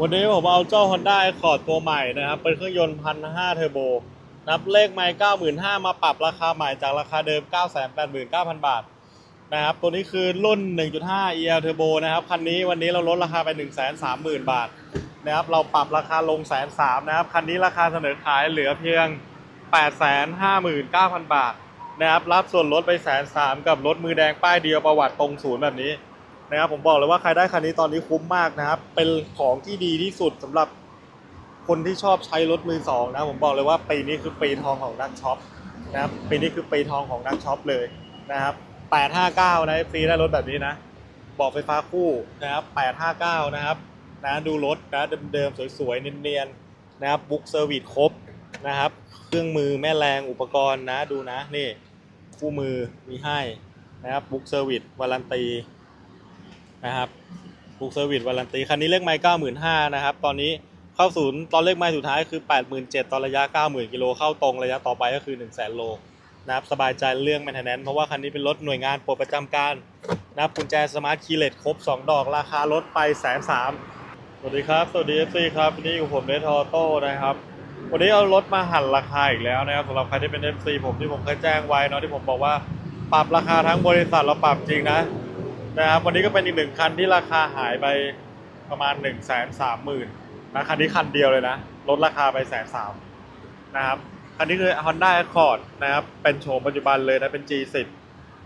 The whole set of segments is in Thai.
วันนี้ผมเอาเจ้า Honda Accord ตัวใหม่นะครับ เป็นเครื่องยนต์พันห้าเทอร์โบ นับเลขไม่เก้าหมื่นห้ามาปรับราคาใหม่จากราคาเดิมเก้าแสนแปดหมื่นเก้าพันบาทนะครับ ตัวนี้คือรุ่น 1.5 EL Turbo นะครับ คันนี้วันนี้เราลดราคาไป 1 3 0 0 0 0 บาทนะครับ เราปรับราคาลงแสนสามนะครับ คันนี้ราคาเสนอขายเหลือเพียง 8 5 9 0 0 0 บาทนะครับ รับส่วนลดไปแสนสามกับรถมือแดงป้ายเดียวประวัติตรงศูนย์แบบนี้ นะครับผมบอกเลยว่าใครได้คันนี้ตอนนี้คุ้มมากนะครับ เป็นของที่ดีที่สุดสำหรับคนที่ชอบใช้รถมือสองนะผมบอกเลยว่าปีนี้คือปีทองของนักช็อปนะครับปีนี้คือปีทองของนักช็อปเลยนะครับ 859 นะฟรีได้รถแบบนี้นะ บอกไฟฟ้าคู่นะครับ 859 นะครับนะดูรถนะเดิมๆสวยๆเนียนๆนะครับบุ๊กเซอร์วิสครบนะครับ เครื่องมือแม่แรงอุปกรณ์นะดูนะนี่คู่มือมีให้นะครับบุ๊กเซอร์วิสวารันตี นะครับบุกเซอร์วิสวารันตีคันนี้เลขไมล์เก้าหมื่นห้านะครับ ตอนนี้เข้าศูนย์ตอนเลขไมล์สุดท้ายคือแปดหมื่นเจ็ดตอนระยะเก้าหมื่นกิโลเข้าตรงระยะต่อไปก็คือหนึ่งแสนโลนะครับสบายใจเรื่องแมนเทนแนนเพราะว่าคันนี้เป็นรถหน่วยงานปรดประจำการนะครับกุญแจสมาร์ทคีย์เลสครบ 2 ดอกราคารถไปแสนสามสวัสดีครับ สวัสดีเอฟซีครับวันนี้อยู่ผมเนทอโต้นะครับ วันนี้เอารถมาหั่นราคาอีกแล้วนะครับสำหรับใครที่เป็น FC ผมที่ผมเคยแจ้งไว้เนาะที่ผมบอกว่าปรับราคาทั้งบริษัทเราปรับจริงนะ นะครับวันนี้ก็เป็นอีกหนึ่งคันที่ราคาหายไปประมาณ1นึ่งแสนสามหมื่นนะคันนี้คันเดียวเลยนะ ลดราคาไปแสนสามนะครับคันนี้คือ Honda Accord นะครับเป็นโฉมปัจจุบันเลยนะเป็น G10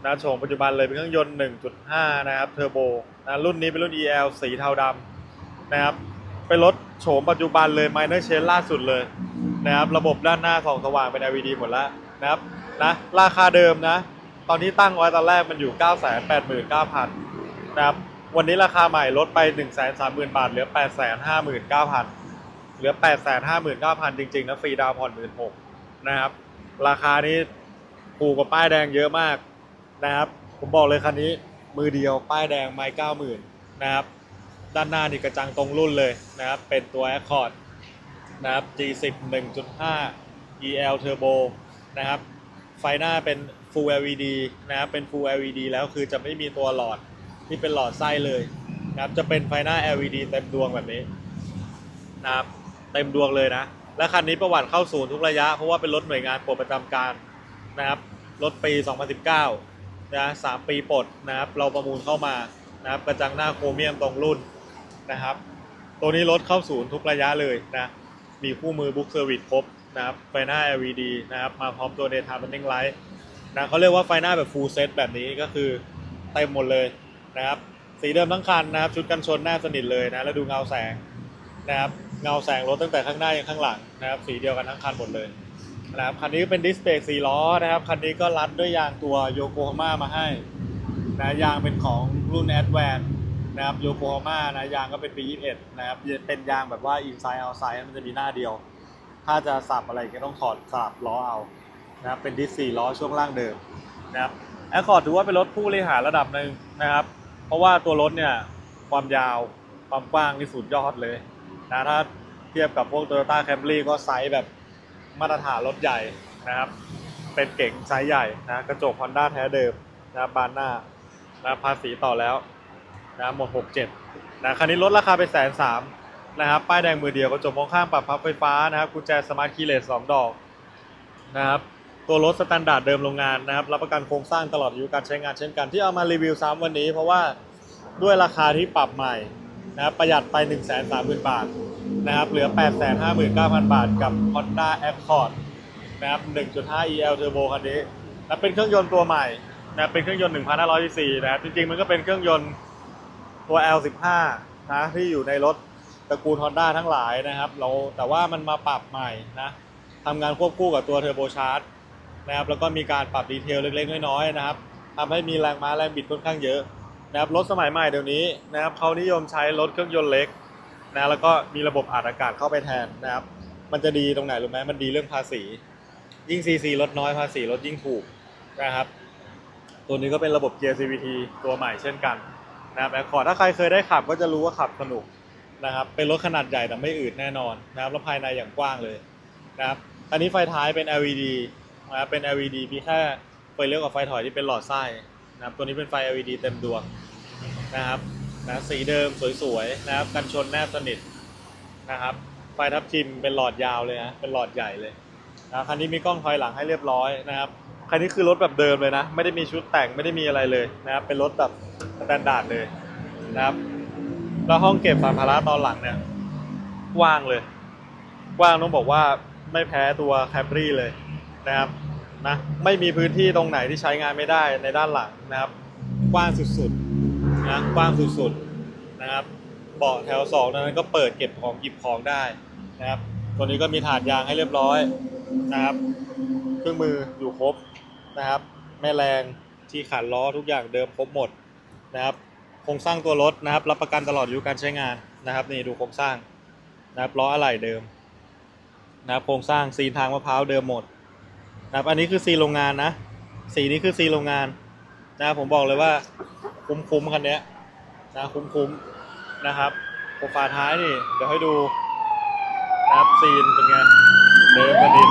นะโฉมปัจจุบันเลยเป็นเครื่องยนต์ 1.5 นะครับเทอร์โบนะรุ่นนี้เป็นรุ่น EL สีเทาดำนะครับเป็นรถโฉมปัจจุบันเลย Minor Change ล่าสุดเลยนะครับระบบด้านหน้าส่องสว่างเป็น LED หมดแล้วนะครับนะราคาเดิมนะ ตอนที่ตั้งไว้ตอนแรกมันอยู่ 9 8 9 0 0 0นะครับ วันนี้ราคาใหม่ลดไป 1 3 0 0 0 0 บาท เหลือ 8 5 9 0 0 0 เหลือ 8 5 9 0 0 0 จริงๆนะฟรีดาวผ่อน16,000นะครับ ราคานี้ถูกกว่าป้ายแดงเยอะมากนะครับ ผมบอกเลยคันนี้มือเดียวป้ายแดงไม่90,000นะครับ ด้านหน้านี่กระจังตรงรุ่นเลยนะครับ เป็นตัว Accord นะครับ G10 1.5 EL Turbo นะครับ ไฟหน้าเป็น Full LED นะครับเป็น Full LED แล้วคือจะไม่มีตัวหลอดที่เป็นหลอดไส้เลยนะครับจะเป็นไฟหน้า LED เต็มดวงแบบนี้นะครับเต็มดวงเลยนะ และคันนี้ประวัติเข้าศูนย์ทุกระยะ เพราะว่าเป็นรถหน่วยงานปลดประจำการนะครับรถปี 2019นะสามปีปลดนะครับเราประมูลเข้ามานะครับกระจังหน้าโครเมียมตรงรุ่นนะครับ ตัวนี้รถเข้าศูนย์ทุกระยะเลยนะมีคู่มือบุ๊กเซอร์วิสครบนะครับไฟหน้า LED นะครับมาพร้อมตัว Daytime Running Light นะเขาเรียกว่าไฟหน้าแบบ full set แบบนี้ก็คือเต็มหมดเลยนะครับ สีเดิมทั้งคันนะครับ ชุดกันชนหน้าสนิทเลยนะแล้วดูเงาแสงนะครับเงาแสงรถตั้งแต่ข้างหน้ายังข้างหลังนะครับ สีเดียวกันทั้งคันหมดเลยนะครับคันนี้เป็นดิสเบรก4ล้อนะครับคันนี้ก็รัดด้วยยางตัวโยโกฮาม่ามาให้นะยางเป็นของรุ่น a d v a n c e นะครับโยโกฮาม่านะยางก็เป็นปี 21 นะครับเป็นยางแบบว่า inside outside มันจะมีหน้าเดียว ถ้าจะสับอะไรก็ต้องถอดสลับล้อเอา นะครับเป็นดิสสี่ล้อช่วงล่างเดิมนะครับแอคคอร์ดถือว่าเป็นรถผู้บริหารระดับหนึ่งนะครับ เพราะว่าตัวรถเนี่ยความยาวความกว้างนี่สุดยอดเลยนะถ้าเทียบกับพวก Toyota Camry ก็ไซส์แบบมาตรฐานรถใหญ่นะครับ เป็นเก๋งไซส์ใหญ่นะกระจก Honda แท้เดิมนะบบานหน้านะภาษีต่อแล้วนะหมด 67นะคันนี้ลดราคาไปแสนสามนะครับป้ายแดงมือเดียวกระจกมองข้างปรับพับไฟฟ้านะครับกุญแจสมาร์ทคีย์เลสสองดอกนะครับ ตัวรถสแตนดาร์ดเดิมโรงงานนะครับรับประกันโครงสร้างตลอดอายุการใช้งานเช่นกันที่เอามารีวิวซ้ำวันนี้ เพราะว่าด้วยราคาที่ปรับใหม่นะครับประหยัดไป 1 3 0 0 0 0 บาทนะครับเหลือ 8 5 9 0 0 0 บาทกับ Honda Accord นะครับ 1.5 EL Turbo คันนี้และเป็นเครื่องยนต์ตัวใหม่นะเป็นเครื่องยนต์ 1,500 cc นะครับจริงๆ มันก็เป็นเครื่องยนต์ตัว L15 นะที่อยู่ในรถตระกูล Honda ทั้งหลายนะครับ เราแต่ว่ามันมาปรับใหม่นะทำงานควบคู่กับตัวเทอร์โบชาร์จ นะครับแล้วก็มีการปรับดีเทลเล็กๆน้อยๆนะครับทำให้มีแรงม้าแรงบิดค่อนข้างเยอะนะครับรถสมัยใหม่เดี๋ยวนี้นะครับเขานิยมใช้รถเครื่องยนต์เล็กนะแล้วก็มีระบบอัดอากาศเข้าไปแทนนะครับ มันจะดีตรงไหนรู้ไหมมันดีเรื่องภาษี ยิ่ง CC ลดน้อยภาษีลดยิ่งถูกนะครับ ตัวนี้ก็เป็นระบบเกียร์ CVT ตัวใหม่เช่นกันนะครับแอคคอร์ดถ้าใครเคยได้ขับก็จะรู้ว่าขับสนุกนะครับ เป็นรถขนาดใหญ่แต่ไม่อืดแน่นอนนะครับแล้วภายในอย่างกว้างเลยนะครับอันนี้ไฟท้ายเป็น LED นะครับเป็น LED มีแค่ไฟเลี้ยวกับไฟถอยที่เป็นหลอดไส้นะครับตัวนี้เป็นไฟ LED เต็มดวงนะครับนะสีเดิมสวยๆนะครับกันชนแนบสนิทนะครับไฟทับทิมเป็นหลอดยาวเลยนะเป็นหลอดใหญ่เลยนะคันนี้มีกล้องถอยหลังให้เรียบร้อยนะครับคันนี้คือรถแบบเดิมเลยนะ ไม่ได้มีชุดแต่งไม่ได้มีอะไรเลยนะครับเป็นรถแบบสแตนดาร์ดเลยนะครับแล้วห้องเก็บสัมภาระตอนหลังเนี่ยกว้างเลยกว้างต้องบอกว่าไม่แพ้ตัวแคปรี่เลย นะครับนะไม่มีพื้นที่ตรงไหนที่ใช้งานไม่ได้ในด้านหลังนะครับ กว้างสุดๆนะกว้างสุดๆนะครับเบาะแถวสองนั้นก็เปิดเก็บของหยิบของได้นะครับตัวนี้ก็มีถาดยางให้เรียบร้อยนะครับ เครื่องมืออยู่ครบนะครับ แม่แรงที่ขันล้อทุกอย่างเดิมครบหมดนะครับโครงสร้างตัวรถนะครับ รับประกันตลอดอายุการใช้งานนะครับ นี่ดูโครงสร้างนะครับล้ออะไหล่เดิมนะครับโครงสร้างซีนทางมะพร้าวเดิมหมด นะครับอันนี้คือซีโรงงานนะ สีนี้คือซีโรงงานนะผมบอกเลยว่าคุ้มๆคันเนี้ยนะคุ้มๆนะครับโปรไฟท้ายนี่ เดี๋ยวให้ดูนะครับซีนเป็นไงเดิมสนิท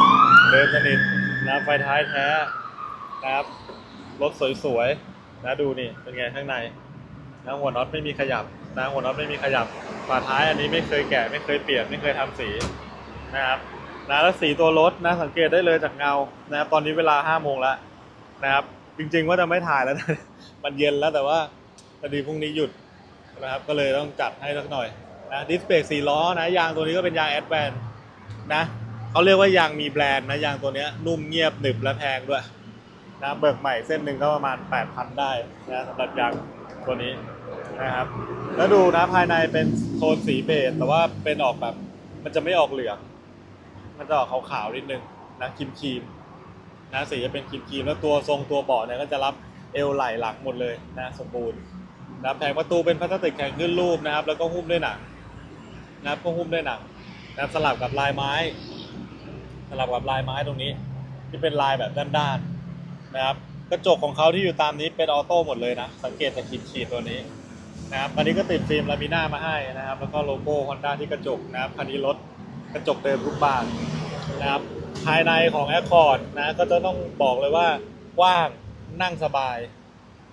เดิมสนิทนะไฟท้ายแท้นะครับรถสวยๆนะดูนี่เป็นไงข้างในนะหัวน็อตไม่มีขยับนะหัวน็อตไม่มีขยับฝาท้ายอันนี้ไม่เคยแกะไม่เคยเปลี่ยนไม่เคยทำสีนะครับ นะแล้วสีตัวรถนะสังเกตได้เลยจากเงานะครับตอนนี้เวลาห้าโมงแล้วนะครับ จริง ๆ ว่าจะไม่ถ่ายแล้วนะมันเย็นแล้วแต่ว่าพอดีพรุ่งนี้หยุดนะครับ ก็เลยต้องจัดให้สักหน่อยนะดิสเบรกสี่ล้อนะยางตัวนี้ก็เป็นยางแอดแวนนะเขาเรียกว่ายางมีแบรนด์นะยางตัวนี้นุ่มเงียบหนึบและแพงด้วยนะเบิกใหม่เส้นหนึ่งก็ประมาณ 8,000 ได้นะสำหรับยางตัวนี้นะครับ แล้วดูนะภายในเป็นโทนสีเบจแต่ว่าเป็นออกแบบมันจะไม่ออกเหลือง มันจะออกขาวๆนิดนึงนะครีมครีมนะสีจะเป็นครีมครีมแล้วตัวทรงตัวเบาะเนี่ยก็จะรับเอวไหล่หลังหมดเลยนะสมบูรณ์นะแผงประตูเป็นพลาสติกแข็งขึ้นรูปนะครับ แล้วก็หุ้มด้วยหนังนะครับก็หุ้มด้วยหนังนะครับสลับกับลายไม้ สลับกับลายไม้ตรงนี้ ที่เป็นลายแบบด้านๆนะครับกระจกของเขาที่อยู่ตามนี้เป็นออโต้หมดเลยนะ สังเกตจากขีดขีดๆตัวนี้นะครับอันนี้ก็ติดฟิล์มลามิน่ามาให้นะครับ แล้วก็โลโก้ฮอนด้าที่กระจกนะครับคันนี้รถ กระจกเดิมทุกบานนะครับภายในของ Accord นะก็จะต้องบอกเลยว่ากว้างนั่งสบาย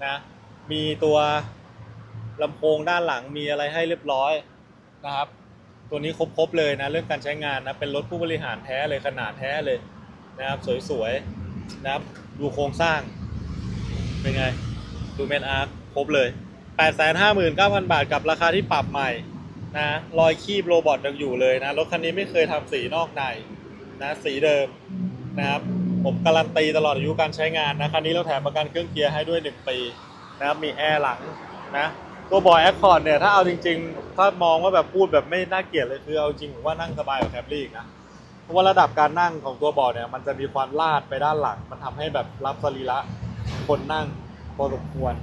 นะมีตัวลำโพงด้านหลังมีอะไรให้เรียบร้อยนะครับ ตัวนี้ครบๆเลยนะเรื่องการใช้งานนะเป็นรถผู้บริหารแท้เลยขนาดแท้เลยนะครับสวยๆนะครับดูโครงสร้างเป็นไงดูเมนอาร์ครบเลย 859,000 บาทกับราคาที่ปรับใหม่ นะรอยคีบโรบอทยังอยู่เลยนะรถคันนี้ไม่เคยทำสีนอกในนะสีเดิมนะครับผมการันตีตลอดอายุการใช้งานนะคันนี้เราแถมประกันเครื่องเกียร์ให้ด้วย 1 ปีนะครับมีแอร์หลังนะตัวบอยแอคคอร์ดเนี่ยถ้าเอาจริงๆ ถ้ามองว่าแบบพูดแบบไม่น่าเกลียดเลยคือเอาจริงผมว่านั่งสบายกว่าแคปลี่อีกนะเพราะว่าระดับการนั่งของตัวเบาะเนี่ยมันจะมีความลาดไปด้านหลัง มันทำให้แบบรับสรีระคนนั่งพอสมควร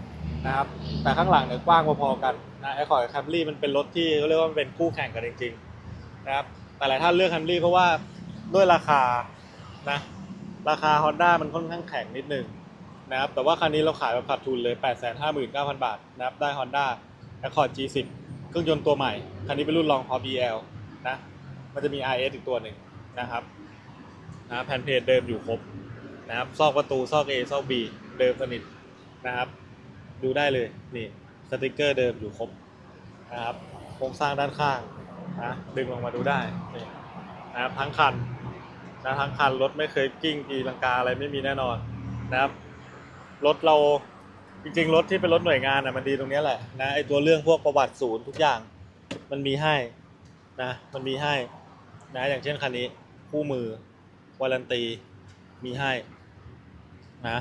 นะครับ แต่ข้างหลังเนี่ยกว้างพอๆกันนะไอคอร์ดแคมรี่มันเป็นรถที่เขาเรียกว่ามันเป็นคู่แข่งกันจริงๆนะครับแต่หลายท่านเลือกแคมรี่เพราะว่าด้วยราคานะราคา Honda มันค่อนข้างแข็งนิดนึงนะครับแต่ว่าคันนี้เราขายแบบขาดทุนเลย 859,000 บาทนะครับได้ Honda Accord G10 เครื่องยนต์ตัวใหม่ คันนี้เป็นรุ่นรองพอ BL นะมันจะมี RS อีกตัวหนึ่งนะครับนะแผ่นเพจเดิมอยู่ครบนะครับซอกประตูซอก A ซอก B เดิมสนิทนะครับ ดูได้เลยนี่สติกเกอร์เดิมอยู่ครบนะครับโครงสร้างด้านข้างนะดึงลงมาดูได้นี่นะครับทั้งคันนะทั้งคันรถไม่เคยกิ้งตีลังกาอะไรไม่มีแน่นอนนะครับรถเราจริงๆรถที่เป็นรถหน่วยงานนะมันดีตรงนี้แหละนะไอตัวเรื่องพวกประวัติศูนย์ทุกอย่างมันมีให้นะมันมีให้นะอย่างเช่นคันนี้คู่มือวารันตีมีให้นะ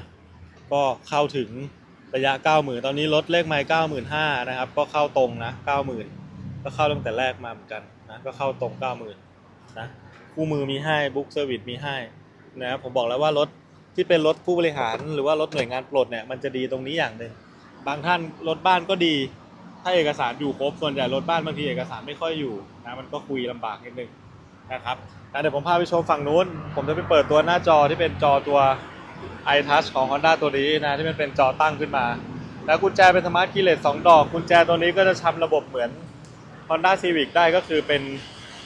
ก็เข้าถึง ระยะ 90,000 ตอนนี้ลดเลขไมล์95,000นะครับ ก็เข้าตรงนะ 90,000 ก็เข้าตั้งแต่แรกมาเหมือนกันนะ ก็เข้าตรง 90,000 นะ คู่มือมีให้บุ๊กเซอร์วิสมีให้นะครับ ผมบอกแล้วว่ารถที่เป็นรถผู้บริหารหรือว่ารถหน่วยงานปลดเนี่ย มันจะดีตรงนี้อย่างหนึ่ง บางท่านรถบ้านก็ดี ถ้าเอกสารอยู่ครบ ส่วนใหญ่รถบ้านบางทีเอกสารไม่ค่อยอยู่นะ มันก็คุยลำบากนิดนึงนะครับเดี๋ยวผมพาไปชมฝั่งนู้น ผมจะไปเปิดตัวหน้าจอที่เป็นจอตัว iTouch ของ Honda ตัวนี้นะที่มันเป็นจอตั้งขึ้นมา แล้วกุญแจเป็นสมาร์ทคีย์เลสสองดอก กุญแจตัวนี้ก็จะทำระบบเหมือน Honda Civic ได้ก็คือเป็น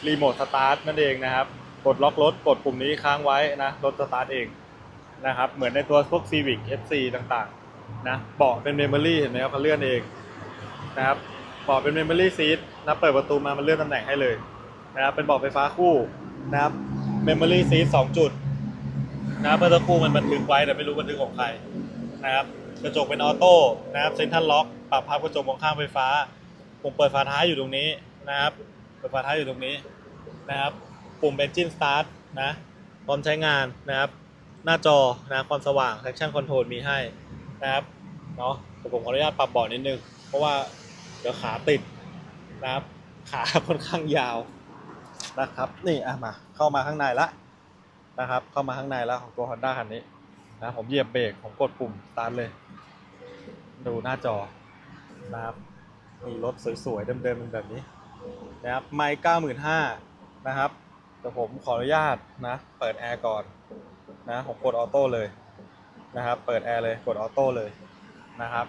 รีโมทสตาร์ทนั่นเองนะครับกดล็อกรถกดปุ่มนี้ค้างไว้นะรถสตาร์ทเองนะครับเหมือนในตัวพวก Civic FC ต่างๆนะเบาะเป็นเมมโมรี่เห็นไหมครับเขาเลื่อนเองนะครับเบาะเป็นเมมโมรี่ซีทนะเปิดประตูมามันเลื่อนตำแหน่งให้เลยนะครับเป็นเบาะไฟฟ้าคู่นะครับ Memory Seat สองจุด นะครับเมื่อสักครู่มันบันทึกไว้แต่ไม่รู้บันทึกของใครนะครับกระจกเป็นออโต้นะครับเซ็นทรัลล็อกปรับพับกระจกมองข้างไฟฟ้าปุ่มเปิดฝาท้ายอยู่ตรงนี้นะครับเปิดฝาท้ายอยู่ตรงนี้นะครับปุ่ม Engine Start นะพร้อมใช้งานนะครับ หน้าจอนะความสว่าง traction control มีให้นะครับเนาะแต่ผมขออนุญาตปรับเบาะนิดนึง เพราะว่าเดี๋ยวขาติดนะครับ ขาค่อนข้างยาวนะครับ นี่อะมาเข้ามาข้างในละ นะครับ เข้ามาข้างในแล้วของตัว Honda คันนี้นะผมเหยียบเบรกผมกดปุ่มสตาร์ทเลย ดูหน้าจอนะครับมีรถสวยๆเดิมๆแบบนี้นะครับไม่เก้าหมื่นห้านะครับแต่ผมขออนุญาตนะ เปิดแอร์ก่อนนะผมกดออโต้เลยนะครับ เปิดแอร์เลยกดออโต้เลยนะครับ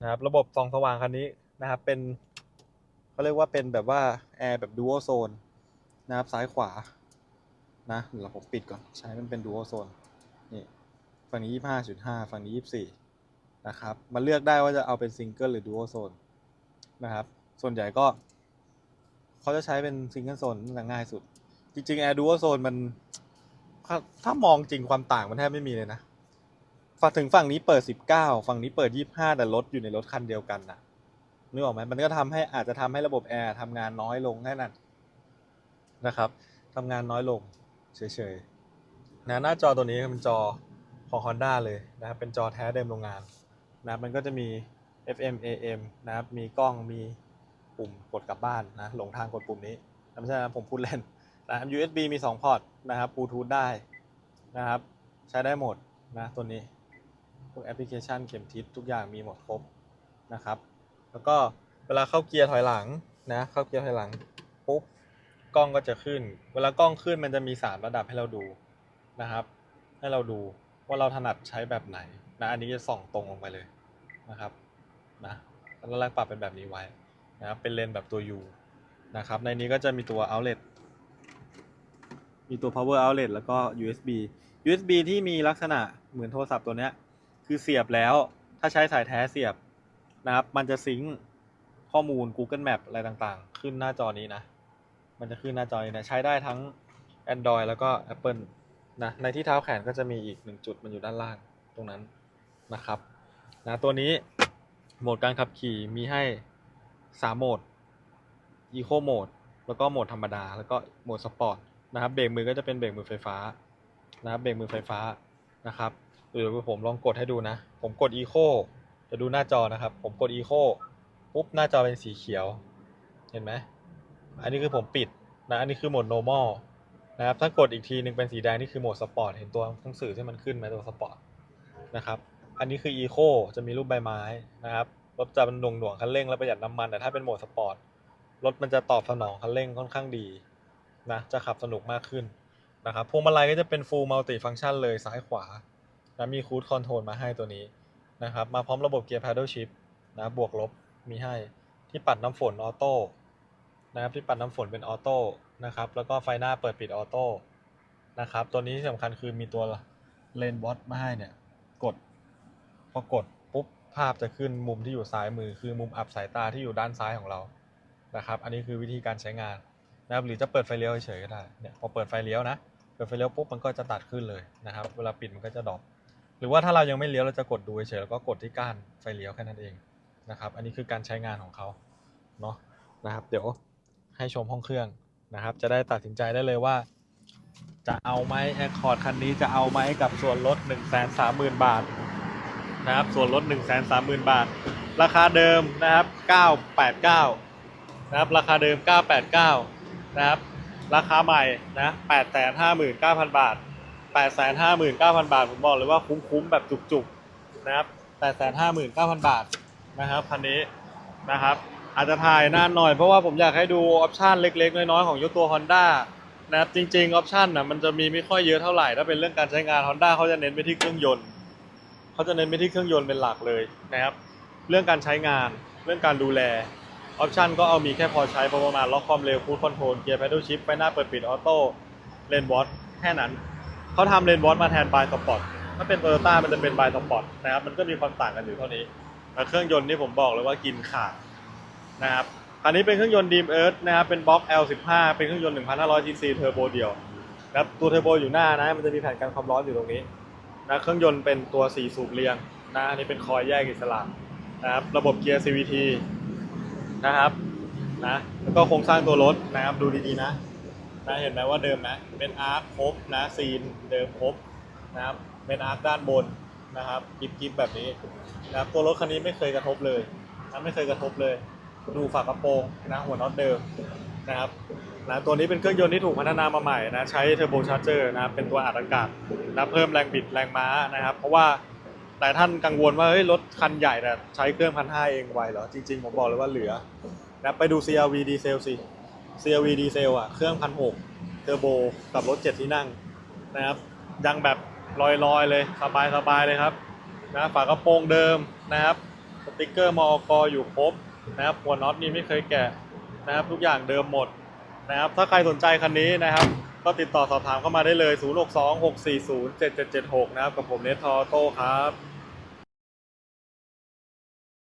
นะครับ ระบบส่องสว่างคันนี้นะครับ เป็นเขาเรียกว่าเป็นแบบว่าแอร์แบบดูโอโซนนะครับซ้ายขวา นะเดี๋ยวผมปิดก่อน ใช้มันเป็นดูโอโซนนี่ฝั่งนี้ 25.5 ฝั่งนี้ 24 นะครับ มาเลือกได้ว่าจะเอาเป็นซิงเกิลหรือดูโอโซนนะครับ ส่วนใหญ่ก็ เขาจะใช้เป็นซิงเกิลโซนน่าจะง่ายสุด จริงๆ Air Dual Zone มันถ้าถ้ามองจริงความต่างมันแทบไม่มีเลยนะฝั่งถึงฝั่งนี้เปิด 19 ฝั่งนี้เปิด 25 แต่รถอยู่ในรถคันเดียวกันนะนึกออกไหมมันก็ทำให้อาจจะทำให้ระบบแอร์ทำงานน้อยลงแค่นั้นนะครับทำงานน้อยลง เฉยๆนะหน้าจอตัวนี้เป็นจอของ Honda เลยนะครับเป็นจอแท้เดิมโรงงานนะครับมันก็จะมี FM AM นะครับมีกล้องมีปุ่มกดกลับบ้านนะหลงทางกดปุ่มนี้นะไม่ใช่นะผมพูดเล่นนะครับ USB มี 2 พอร์ตนะครับบลูทูธได้นะครับ ใช้ได้หมดนะตัวนี้พวกแอปพลิเคชันเข็มทิศทุกอย่างมีหมดครบนะครับ แล้วก็เวลาเข้าเกียร์ถอยหลังนะเข้าเกียร์ถอยหลัง กล้องก็จะขึ้น เวลากล้องขึ้นมันจะมี3ระดับให้เราดูนะครับ ให้เราดูว่าเราถนัดใช้แบบไหนนะอันนี้จะส่องตรงลงไปเลยนะครับนะแล้วแรกปรับเป็นแบบนี้ไว้นะครับเป็นเลนส์แบบตัว U นะครับ ในนี้ก็จะมีตัว outlet มีตัว power outlet แล้วก็ USB USB ที่มีลักษณะเหมือนโทรศัพท์ตัวเนี้ยคือเสียบแล้วถ้าใช้สายแท้เสียบนะครับ มันจะซิงข้อมูล Google Map อะไรต่างๆ ขึ้นหน้าจอนี้นะ มันจะขึ้นหน้าจอนี้นะใช้ได้ทั้ง Android แล้วก็ Apple นะในที่เท้าแขนก็จะมีอีกหนึ่งจุดมันอยู่ด้านล่างตรงนั้นนะครับนะตัวนี้โหมดการขับขี่มีให้ 3 โหมด Eco Mode แล้วก็โหมดธรรมดา แล้วก็โหมดสปอร์ตนะครับเบรกมือก็จะเป็นเบรกมือไฟฟ้านะครับเบรกมือไฟฟ้านะครับเดี๋ยวผมลองกดให้ดูนะ ผมกด Eco จะดูหน้าจอนะครับ ผมกด Eco ปุ๊บหน้าจอเป็นสีเขียว เห็นไหม อันนี้คือผมปิดนะอันนี้คือโหมด normal นะครับถ้ากดอีกทีหนึ่งเป็นสีแดงนี่คือโหมดสปอร์ตเห็นตัวหนังสือที่มันขึ้นไหมตัวสปอร์ตนะครับอันนี้คือ Eco จะมีรูปใบไม้นะครับรถจะมันหน่วงหน่วงคันเร่งและประหยัดน้ำมันแต่ถ้าเป็นโหมดสปอร์ตรถมันจะตอบสนองคันเร่งค่อนข้างดีนะจะขับสนุกมากขึ้นนะครับพวงมาลัยก็จะเป็น full multi function เลยซ้ายขวานะมี cruise control มาให้ตัวนี้นะครับมาพร้อมระบบเกียร์ paddle shift นะบวกลบมีให้ที่ปัดน้ำฝนออโต้ นะครับที่ปัดน้ำฝนเป็นออโต้นะครับแล้วก็ไฟหน้าเปิดปิดออโต้นะครับตัวนี้ที่สำคัญคือมีตัวเลนวอตมาให้เนี่ยกดพอกดปุ๊บภาพจะขึ้นมุมที่อยู่ซ้ายมือ คือมุมอับสายตาที่อยู่ด้านซ้ายของเรานะครับอันนี้คือวิธีการใช้งานนะครับหรือจะเปิดไฟเลี้ยวเฉยก็ได้เนี่ยพอเปิดไฟเลี้ยวนะเปิดไฟเลี้ยวปุ๊บมันก็จะตัดขึ้นเลยนะครับเวลาปิดมันก็จะดรอปหรือว่าถ้าเรายังไม่เลี้ยวเราจะกดดูเฉยแล้วก็กดที่ก้านไฟเลี้ยวแค่นั้นเองนะครับอันนี้คือการใช้งานของเขาเนาะนะครับเดี๋ยว ให้ชมห้องเครื่องนะครับ จะได้ตัดสินใจได้เลยว่า จะเอาไหมแอคคอร์ดคันนี้จะเอาไหมกับส่วนลด 1 3 0 0 0 0 บาทนะครับ ส่วนลด 1 3 0 0 0 0 บาท ราคาเดิมนะครับ 989 นะครับ ราคาเดิม 989 นะครับ ราคาใหม่นะ859,000 บาท 859,000 บาท ผมบอกเลยว่าคุ้มๆแบบจุกๆนะครับ859,000 บาทนะครับคันนี้นะครับ อาจจะถ่ายนานหน่อยเพราะว่าผมอยากให้ดูออปชันเล็ก ๆ น้อยๆของยกตัว Honda นะครับจริงๆออปชันนะมันจะมีไม่ค่อยเยอะเท่าไหร่ถ้าเป็นเรื่องการใช้งาน Honda เขาจะเน้นไปที่เครื่องยนต์เขาจะเน้นไปที่เครื่องยนต์เป็นหลักเลยนะครับ เรื่องการใช้งานเรื่องการดูแลออปชันก็เอามีแค่พอใช้พอประมาณล็อกความเร็วคูดคอนโทรลเกียร์ paddle shift ไฟหน้าเปิดปิดออโต้เลนวอตแค่นั้นเขาทำเลนวอตมาแทนบายสปอร์ตถ้าเป็นโตโยต้ามันจะเป็นบายสปอร์ตนะครับมันก็มีความต่างกันอยู่เท่านี้แต่เครื่องยนต์นี่ผมบอกเลยว่ากินขาด นะครับคันนี้เป็นเครื่องยนต์ Dream Earth นะครับเป็นบล็อก L15 เป็นเครื่องยนต์ 1,500 cc เทอร์โบเดียวนะครับตัวเทอร์โบอยู่หน้านะมันจะมีแผ่นกันความร้อนอยู่ตรงนี้นะเครื่องยนต์เป็นตัว 4 สูบเรียงนะอันนี้เป็นคอยแยกอิสระนะครับระบบเกียร์ CVT นะครับนะแล้วก็โครงสร้างตัวรถนะครับดูดีๆนะนะเห็นไหมว่าเดิมนะเป็นอาร์คครบนะซีนเดิมครบนะครับเป็นอาร์คด้านบนนะครับกิบกิบแบบนี้นะครับตัวรถคันนี้ไม่เคยกระทบเลยนะไม่เคยกระทบเลย ดูฝากระโปรงนะหัวน็อตเดิมนะครับนะตัวนี้เป็นเครื่องยนต์ที่ถูกพัฒนามาใหม่นะใช้เทอร์โบชาร์เจอร์นะเป็นตัวอัดอากาศนะเพิ่มแรงบิดแรงม้านะครับ เพราะว่าหลายท่านกังวลว่าเฮ้ยรถคันใหญ่แต่ใช้เครื่องพันห้าเองไหวเหรอจริงๆผมบอกเลยว่าเหลือนะไปดู CRV ดีเซลสิ CRV ดีเซลอะเครื่องพันหกเทอร์โบกับรถเจ็ดที่นั่งนะครับยังแบบลอยๆเลยสบายๆเลยครับนะฝากระโปรงเดิมนะครับสติกเกอร์มอกอยู่ครบ นะครับหัวน็อตนี่ไม่เคยแกะนะครับ ทุกอย่างเดิมหมดนะครับ ถ้าใครสนใจคันนี้นะครับ ก็ติดต่อสอบถามเข้ามาได้เลย 0 6 2 6 4 0 7 7 7 6 นะครับ กับผมเนททอโต้ครับ